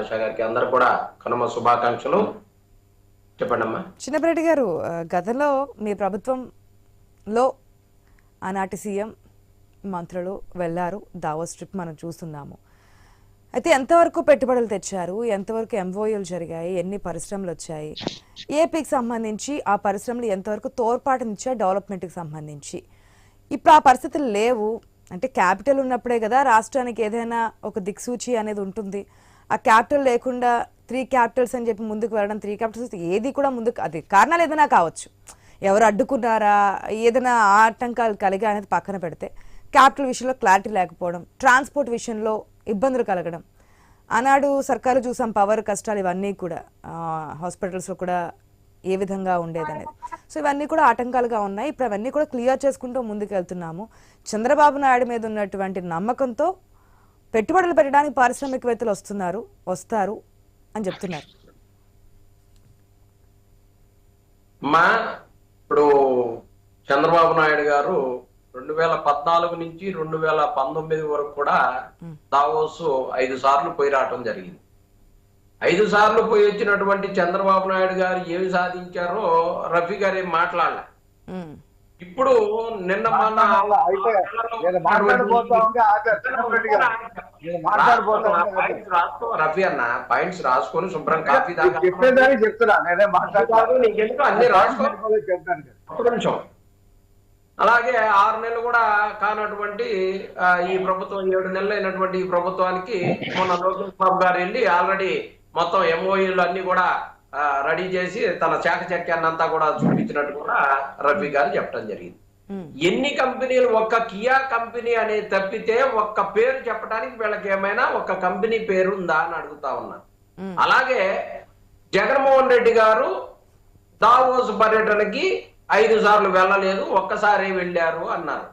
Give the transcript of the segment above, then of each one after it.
ఆశా గారికి అందరు కూడా కనుమ శుభాకాంక్షలు. చెప్పండమ్మా. చిన్నపరెడ్డి గారు గతంలో మీ ప్రభుత్వంలో ఆనాటి సీఎం మంత్రులు వెళ్ళారు. దావోస్ ట్రిప్ మనం చూస్తున్నాము. అయితే ఎంతవరకు పెట్టుబడులు తెచ్చారు? ఎంతవరకు ఎంఓయూలు జరిగాయి? ఎన్ని పరిశ్రమలు వచ్చాయి? ఏపీకి సంబంధించి ఆ పరిశ్రమలు ఎంతవరకు తోడ్పాటునిచ్చాయి? డెవలప్మెంట్కి సంబంధించి. ఇప్పుడు ఆ పరిస్థితులు లేవు. అంటే క్యాపిటల్ ఉన్నప్పుడే కదా రాష్ట్రానికి ఏదైనా ఒక దిక్సూచి అనేది ఉంటుంది. ఆ క్యాపిటల్ లేకుండా త్రీ క్యాపిటల్స్ అని చెప్పి ముందుకు వెళ్ళడం త్రీ క్యాపిటల్స్ ఏది కూడా ముందుకు అది కారణాలు ఏదైనా కావచ్చు. ఎవరు అడ్డుకున్నారా ఏదైనా ఆటంకాలు కలిగా అనేది పక్కన పెడితే క్యాపిటల్ విషయంలో క్లారిటీ లేకపోవడం ట్రాన్స్పోర్ట్ విషయంలో ఇబ్బందులు కలగడం ఆనాడు సర్కారు చూసాం పవర్ కష్టాలు ఇవన్నీ కూడా హాస్పిటల్స్లో కూడా ఏ విధంగా ఉండేది అనేది. సో ఇవన్నీ కూడా ఆటంకాలుగా ఉన్నాయి. ఇప్పుడు అవన్నీ కూడా క్లియర్ చేసుకుంటూ ముందుకు వెళ్తున్నాము. చంద్రబాబు నాయుడు మీద ఉన్నటువంటి నమ్మకంతో పెట్టుబడులు పెట్టడానికి పారిశ్రామికవేత్తలు వస్తున్నారు వస్తారు అని చెప్తున్నారు. మా ఇప్పుడు చంద్రబాబు నాయుడు గారు రెండు వేల పద్నాలుగు నుంచి రెండు వేల పంతొమ్మిది వరకు కూడా దావోస్ ఐదు సార్లు పోయి రావటం జరిగింది. ఐదు సార్లు పోయి వచ్చినటువంటి చంద్రబాబు నాయుడు గారు ఏమి సాధించారో రఫీ గారు ఏం మాట్లాడలే. ఇప్పుడు నిన్న రఫీ అన్న పాయింట్స్ రాసుకొని శుభ్రం కాఫీ చెప్పేదాన్ని చెప్తున్నా నేనే మాట్లాడతాను నీకెందుకు అన్ని రాసుకో? చెప్తాను ఒక్క నిమిషం. అలాగే ఆరు నెలలు కూడా కానటువంటి ఈ ప్రభుత్వం ఏడు నెలలు అయినటువంటి ఈ ప్రభుత్వానికి మొన్న లోకేష్ బాబు గారు వెళ్ళి ఆల్రెడీ మొత్తం ఎంఓఈలు అన్ని కూడా రెడీ చేసి తన చాకచక్యాన్ని అంతా కూడా చూపించినట్టు కూడా రఫీ గారు చెప్పడం జరిగింది. ఎన్ని కంపెనీలు ఒక్క కియా కంపెనీ అనేది తప్పితే ఒక్క పేరు చెప్పడానికి వీళ్ళకి ఏమైనా ఒక కంపెనీ పేరు ఉందా అని అడుగుతా ఉన్నా. అలాగే జగన్మోహన్ రెడ్డి గారు దావోస్ పర్యటనకి ఐదు సార్లు వెళ్ళలేదు ఒక్కసారి వెళ్ళారు అన్నారు.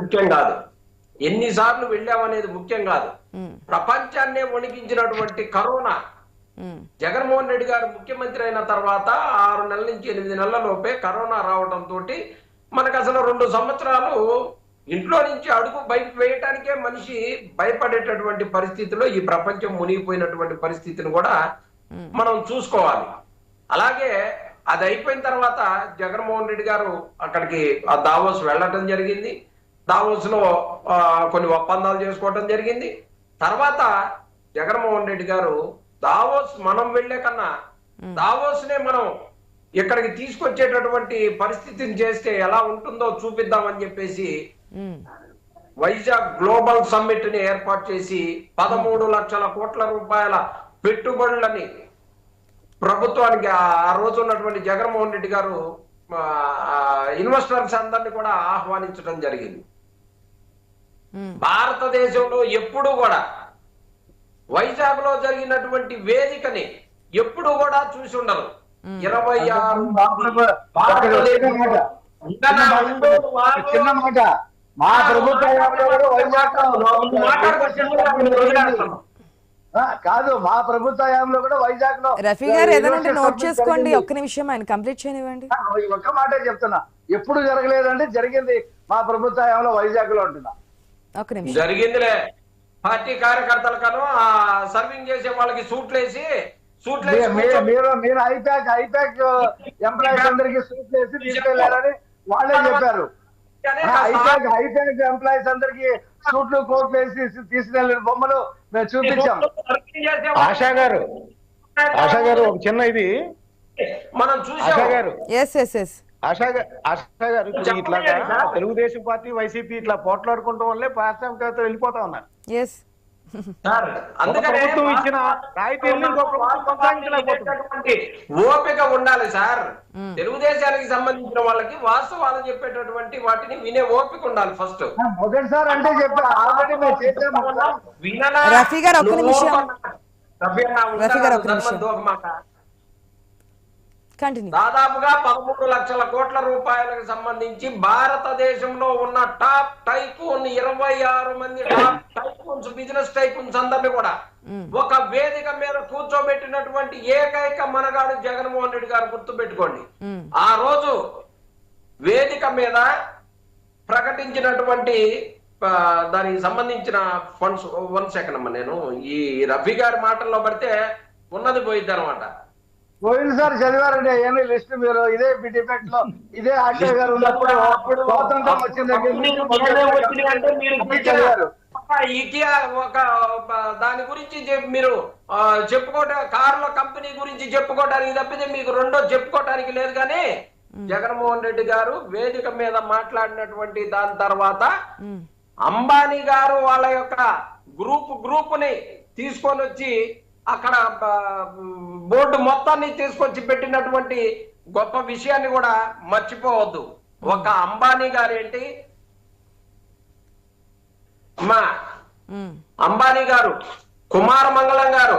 ముఖ్యం కాదు. ఎన్నిసార్లు వెళ్ళామనేది ముఖ్యం కాదు. ప్రపంచాన్నే వణికించినటువంటి కరోనా జగన్మోహన్ రెడ్డి గారు ముఖ్యమంత్రి అయిన తర్వాత ఆరు నెలల నుంచి ఎనిమిది నెలల లోపే కరోనా రావడంతో మనకు అసలు రెండు సంవత్సరాలు ఇంట్లో నుంచి అడుగు బయట వేయటానికే మనిషి భయపడేటటువంటి పరిస్థితిలో ఈ ప్రపంచం మునిగిపోయినటువంటి పరిస్థితిని కూడా మనం చూసుకోవాలి. అలాగే అది అయిపోయిన తర్వాత జగన్మోహన్ రెడ్డి గారు అక్కడికి ఆ దావోస్ వెళ్ళటం జరిగింది. దావోస్లో కొన్ని ఒప్పందాలు చేసుకోవటం జరిగింది. తర్వాత జగన్మోహన్ రెడ్డి గారు దావోస్ మనం వెళ్ళే కన్నా దావోస్ నే మనం ఇక్కడికి తీసుకొచ్చేటటువంటి పరిస్థితిని చేస్తే ఎలా ఉంటుందో చూపిద్దామని చెప్పేసి వైజాగ్ గ్లోబల్ సమ్మిట్ని ఏర్పాటు చేసి పదమూడు లక్షల కోట్ల రూపాయల పెట్టుబడులని ప్రభుత్వానికి ఆ రోజు ఉన్నటువంటి జగన్మోహన్ రెడ్డి గారు ఇన్వెస్టర్స్ అందరినీ కూడా ఆహ్వానించడం జరిగింది. భారతదేశంలో ఎప్పుడు కూడా వైజాగ్లో జరిగినటువంటి వేదికని ఎప్పుడు కూడా చూసి ఉండరు. ఇరవై ఆరు చిన్న మాట. మాట. మా ప్రభుత్వ కాదు మా ప్రభుత్వ హయాంలో కూడా వైజాగ్లో రఫీ గారు ఏదైనా నోట్ చేసుకోండి. ఒక్క నిమిషం ఆయన కంప్లీట్ చేయనివ్వండి. ఒక్క మాటే చెప్తున్నా. ఎప్పుడు జరగలేదంటే జరిగింది మా ప్రభుత్వ హయాంలో వైజాగ్లో ఉంటున్నా ఒక్క నిమిషం. జరిగిందిలే. పార్టీ కార్యకర్తలకను ఆ సర్వింగ్ చేసే వాళ్ళకి సూట్లు వేసి సూట్లు వేసి మీ- మీ- కూర్చో- మీరు మీరు ఐపాక్ ఐపాక్ ఎంప్లాయీస్ అందరికి తీసుకెళ్ళారని వాళ్ళే చెప్పారు. ఐపాక్ ఐపాక్ ఎంప్లాయీస్ అందరికి సూట్లు కోట్లు వేసి తీసుకెళ్ళిన బొమ్మలు మేము చూపించాం. సర్వింగ్ చేసే వాళ్ళకి ఆశా గారు ఆశా గారు ఒక చిన్న ఇది. మనం ఆశా చూసాం గారు. ఎస్ ఎస్ ఎస్ ఆశా గారు ఆశా గారు ఇప్పుడు ఇట్లాగా తెలుగుదేశం పార్టీ వైసీపీ ఇట్లా పోట్లాడుకుంటాం వల్లే పారిశ్రామికవేత్తలు వెళ్ళిపోతా ఉన్నారు. సార్ ఒక ప్రభుత్వం ఇచ్చిన ఓపిక ఉండాలి సార్. తెలుగుదేశానికి సంబంధించిన వాళ్ళకి వాస్తవాలు చెప్పేటటువంటి వాటిని వినే ఓపిక ఉండాలి ఫస్ట్. మొదటిసారి అంటే? రఫీ గారు, నిమిషం. రఫీ గారు, ధర్మం నిమిషం. దాదాపుగా పదమూడు లక్షల కోట్ల రూపాయలకు సంబంధించి భారతదేశంలో ఉన్న టాప్ టైకూన్ ఇరవై ఆరు మంది టాప్ టైకూన్స్ బిజినెస్ టైకూన్స్ అందరినీ కూడా ఒక వేదిక మీద కూర్చోబెట్టినటువంటి ఏకైక మనగాడు జగన్మోహన్ రెడ్డి గారు గుర్తు పెట్టుకోండి ఆ రోజు వేదిక మీద ప్రకటించినటువంటి దానికి సంబంధించిన ఫండ్స్ వన్ సెకండ్ అమ్మా నేను ఈ రఫీ గారి మాటల్లో పడితే ఉన్నది పోయిద్ది అనమాట పోయినసారి చదివారండి అవన్నీ లిస్ట్ మీరు ఇదే డిబేట్లో ఇదే అక్షయ్ గారు ఉన్నప్పుడు స్వాతంత్రం వచ్చిన దగ్గర ఈకి ఒక ఒక దాని గురించి మీరు ఆ, చెప్పుకోవట కార్ల కంపెనీ గురించి చెప్పుకోవడానికి తప్పితే మీకు రెండో చెప్పుకోవటానికి లేదు కానీ జగన్మోహన్ రెడ్డి గారు వేదిక మీద మాట్లాడినటువంటి దాని తర్వాత అంబానీ గారు వాళ్ళ యొక్క గ్రూప్ గ్రూప్ని తీసుకొని వచ్చి అక్కడ బోర్డు మొత్తాన్ని తీసుకొచ్చి పెట్టినటువంటి గొప్ప విషయాన్ని కూడా మర్చిపోవద్దు. ఒక అంబానీ గారు ఏంటి అమ్మా ఉమ్, అంబానీ గారు కుమార మంగళం గారు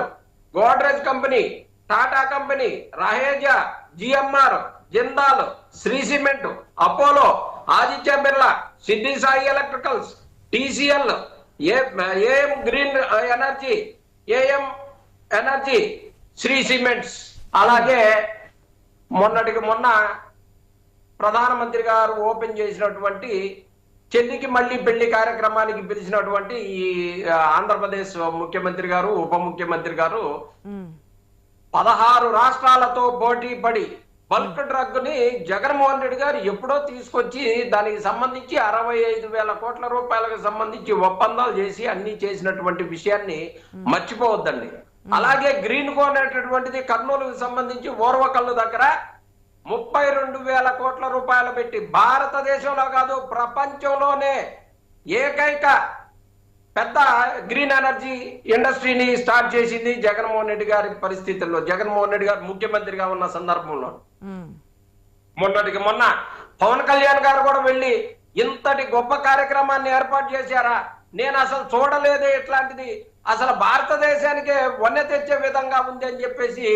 Godrej company Tata company Raheja GMR Jindal Shree cement Apollo Aditya Birla Siddhi Sai electricals TCL AM green energy AM energy Shree cements. అలాగే మొన్నటికి మొన్న ప్రధానమంత్రి గారు ఓపెన్ చేసినటువంటి చెల్లికి మళ్ళీ పెళ్ళి కార్యక్రమానికి పిలిచినటువంటి ఈ ఆంధ్రప్రదేశ్ ముఖ్యమంత్రి గారు ఉప ముఖ్యమంత్రి గారు పదహారు రాష్ట్రాలతో పోటీ పడి బల్క్ డ్రగ్ని జగన్మోహన్ రెడ్డి గారు ఎప్పుడో తీసుకొచ్చి దానికి సంబంధించి అరవై ఐదు వేల కోట్ల రూపాయలకు సంబంధించి ఒప్పందాలు చేసి అన్ని చేసినటువంటి విషయాన్ని మర్చిపోవద్దండి. అలాగే గ్రీన్ కో అనేటటువంటిది కర్నూలుకు సంబంధించి ఓర్వకల్లు దగ్గర ముప్పై రెండు వేల కోట్ల రూపాయలు పెట్టి భారతదేశంలో కాదు ప్రపంచంలోనే ఏకైక పెద్ద గ్రీన్ ఎనర్జీ ఇండస్ట్రీని స్టార్ట్ చేసింది జగన్మోహన్ రెడ్డి గారి పరిస్థితుల్లో. జగన్మోహన్ రెడ్డి గారు ముఖ్యమంత్రిగా ఉన్న సందర్భంలో. మొన్నటికి మొన్న పవన్ కళ్యాణ్ గారు కూడా వెళ్ళి ఇంతటి గొప్ప కార్యక్రమాన్ని ఏర్పాటు చేశారా? నేను అసలు చూడలేదే ఇట్లాంటిది. అసలు భారతదేశానికే వన్నె తెచ్చే విధంగా ఉంది అని చెప్పేసి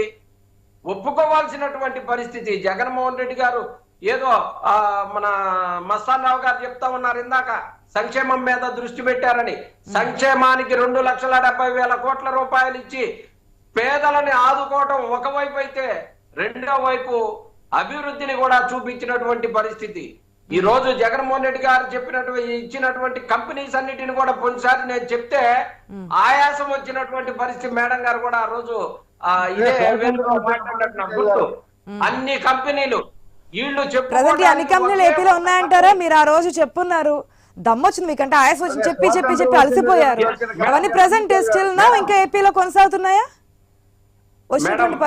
ఒప్పుకోవాల్సినటువంటి పరిస్థితి. జగన్మోహన్ రెడ్డి గారు ఏదో ఆ మన మస్తాన్ రావు గారు చెప్తా ఉన్నారు ఇందాక. సంక్షేమం మీద దృష్టి పెట్టారని. సంక్షేమానికి రెండు లక్షల డెబ్బై వేల కోట్ల రూపాయలు ఇచ్చి పేదలని ఆదుకోవటం ఒకవైపు అయితే రెండో వైపు అభివృద్ధిని కూడా చూపించినటువంటి పరిస్థితి. ఈ రోజు జగన్మోహన్ రెడ్డి గారు చెప్పినటువంటి ఇచ్చినటువంటి కంపెనీస్ అన్నిటిని కూడా పోయినసారి నేను చెప్తే ఆయాసం వచ్చినటువంటి పరిస్థితి మేడం గారు కూడా ఆ రోజు ఇదే మాట్లాడినట్టు గుర్తు. అన్ని కంపెనీలు వీళ్ళు ప్రజెంట్ ఈ అన్ని కంపెనీలు ఏపీలో ఉన్నాయంటారా? మీరు ఆ రోజు చెప్పున్నారు. దమ్మొచ్చింది మీకంటే ఆయాస వచ్చింది. చెప్పి చెప్పి చెప్పి అలసిపోయారు. అవన్నీ ప్రజెంట్ స్టిల్ నా? ఇంకా ఏపీలో కొనసాగుతున్నాయా? వచ్చినటువంటి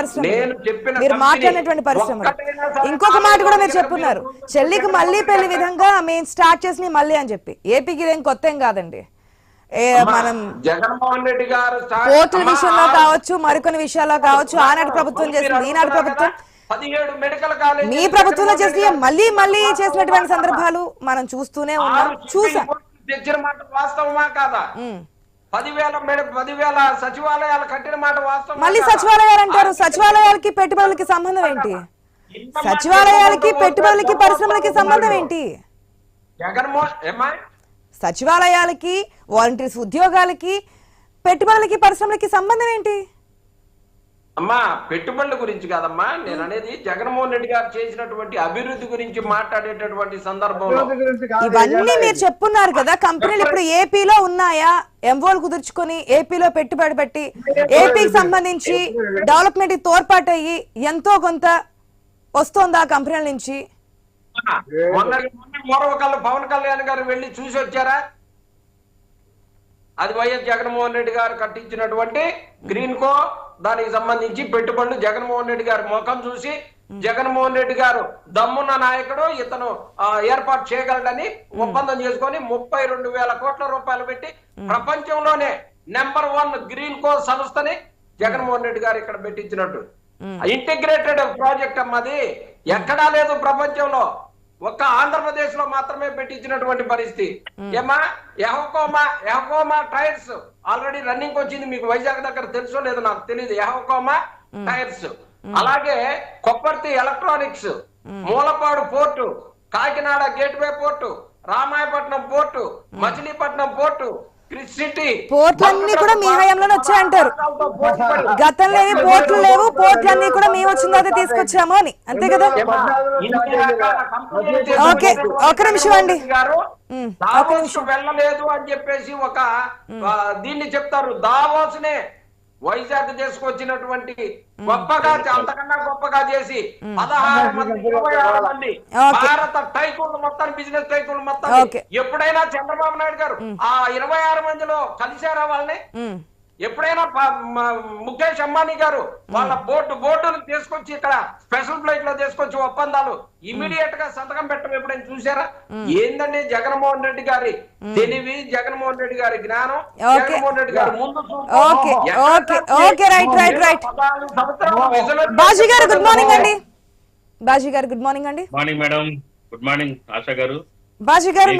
చెప్పిన మీరు మాట్లాడినటువంటి పరిశ్రమలు. సరే ఇంకొక మాట కూడా మీరు చెప్పున్నారు. చెల్లికి మళ్ళీ పెళ్ళి విధంగా మేము స్టార్ట్ చేసి మళ్ళీ అని చెప్పి. ఏపీకి ఇదేం కొత్త ఏం కాదండి. ఏ మనం జగన్మోహన్ రెడ్డి గారు అమ్మా, విషయంలో కావచ్చు మరికొన్ని విషయాల్లో కావచ్చు ఆనాడు ప్రభుత్వం చేసింది ఈనాడు ప్రభుత్వం పదిహేడు మెడికల్ కాలేజ్ మీ ప్రభుత్వంలో చేసి మళ్ళీ మళ్ళీ చేసినటువంటి సందర్భాలు మనం చూస్తూనే ఉన్నాం. చూసాం. మాట వాస్తవమా కాదా. పదివేల మెడ పదివేల సచివాలయాలు కట్టిన మాట వాస్తవం మళ్ళీ సచివాలయాలు అంటారు సచివాలయాలకి పెట్టుబడులకి సంబంధం ఏంటి? సచివాలయాలకి పెట్టుబడులకి పరిశ్రమలకి సంబంధం ఏంటి? జగన్మోహన్ సచివాలయాలకి వాలంటీర్స్ ఉద్యోగాలకి పెట్టుబడులకి పరిశ్రమలకి సంబంధం ఏంటి? అమ్మా పెట్టుబడుల గురించి కాదమ్మా. నేను అనేది జగన్మోహన్ రెడ్డి గారు చేసినటువంటి అభివృద్ధి గురించి మాట్లాడేటటువంటి సందర్భంలో. ఇవన్నీ మీరు చెప్పున్నారు కదా కంపెనీలు ఇప్పుడు ఏపీలో ఉన్నాయా? ఎంఓలు కుదుర్చుకొని ఏపీలో పెట్టుబడి పెట్టి ఏపీకి సంబంధించి డెవలప్మెంట్కి తోడ్పాటు అయ్యి ఎంతో కొంత వస్తోందా ఆ కంపెనీల నుంచి? మొన్న పవన్ కళ్యాణ్ గారు వెళ్ళి చూసి వచ్చారా? అది వైఎస్ జగన్మోహన్ రెడ్డి గారు కట్టించినటువంటి గ్రీన్ కో దానికి సంబంధించి పెట్టుబడులు జగన్మోహన్ రెడ్డి గారి ముఖం చూసి జగన్మోహన్ రెడ్డి గారు దమ్మున్న నాయకుడు ఇతను ఏర్పాటు చేయగలడని ఒప్పందం చేసుకొని ముప్పై రెండు వేల కోట్ల రూపాయలు పెట్టి ప్రపంచంలోనే నెంబర్ వన్ గ్రీన్ కో సంస్థని జగన్మోహన్ రెడ్డి గారు ఇక్కడ పెట్టించినట్టు. ఇంటిగ్రేటెడ్ ప్రాజెక్ట్ అమ్మది. ఎక్కడా లేదు ప్రపంచంలో. ఒక్క ఆంధ్రప్రదేశ్లో మాత్రమే పెట్టించినటువంటి పరిస్థితి. ఏమా Yokohama? Yokohama tyres. Already running వచ్చింది మీకు వైజాగ్ దగ్గర తెలుసో లేదో నాకు తెలియదు ఎహకోమా టైర్స్. అలాగే Kopparthi electronics Mulapadu port Kakinada gateway port Ramayapatnam port Machilipatnam port పోర్ట్లన్నీ కూడా మీ హయాంలోనే వచ్చాయంటారు. గతంలో ఏవి పోర్ట్లు లేవు పోర్ట్లు అన్ని కూడా మేము వచ్చిన తర్వాత తీసుకొచ్చాము అని. అంతే కదా? ఓకే, ఒక నిమిషం అండి. వెళ్ళలేదు అని చెప్పేసి ఒక దీన్ని చెప్తారు. దావోస్ నే వైజాగ్ చేసుకొచ్చినటువంటి గొప్పగా అంతకన్నా గొప్పగా చేసి పదహారు మంది ఇరవై ఆరు మంది. భారత టైకులు మొత్తం బిజినెస్ టైకులు మొత్తం. ఎప్పుడైనా చంద్రబాబు నాయుడు గారు ఆ ఇరవై ఆరు మందిలో కలిశారా వాళ్ళని? ఎప్పుడైనా ముఖేష్ అంబానీ గారు వాళ్ళ బోర్డు బోర్డును తీసుకొచ్చి ఇక్కడ స్పెషల్ ఫ్లైట్లో తీసుకొచ్చి ఒప్పందాలు ఇమీడియట్గా సంతకం పెట్టడం ఎప్పుడైనా చూసారా? ఏందండి జగన్మోహన్ రెడ్డి గారి తెలివి జగన్మోహన్ రెడ్డి గారి జ్ఞానం. జగన్మోహన్ రెడ్డి గారి ముందు చూపు. ఓకే, ఎక్కడ ఓకే, తప్పి ఓకే, రైట్, రైట్, రైట్. పద్నాలుగు సంవత్సరాలు విజువల్ బాజీ గారు గుడ్ మార్నింగ్ అండి. బాజీ గారు గుడ్ మార్నింగ్ అండి. Morning madam. Good morning Asha గారు. బాజీ గారు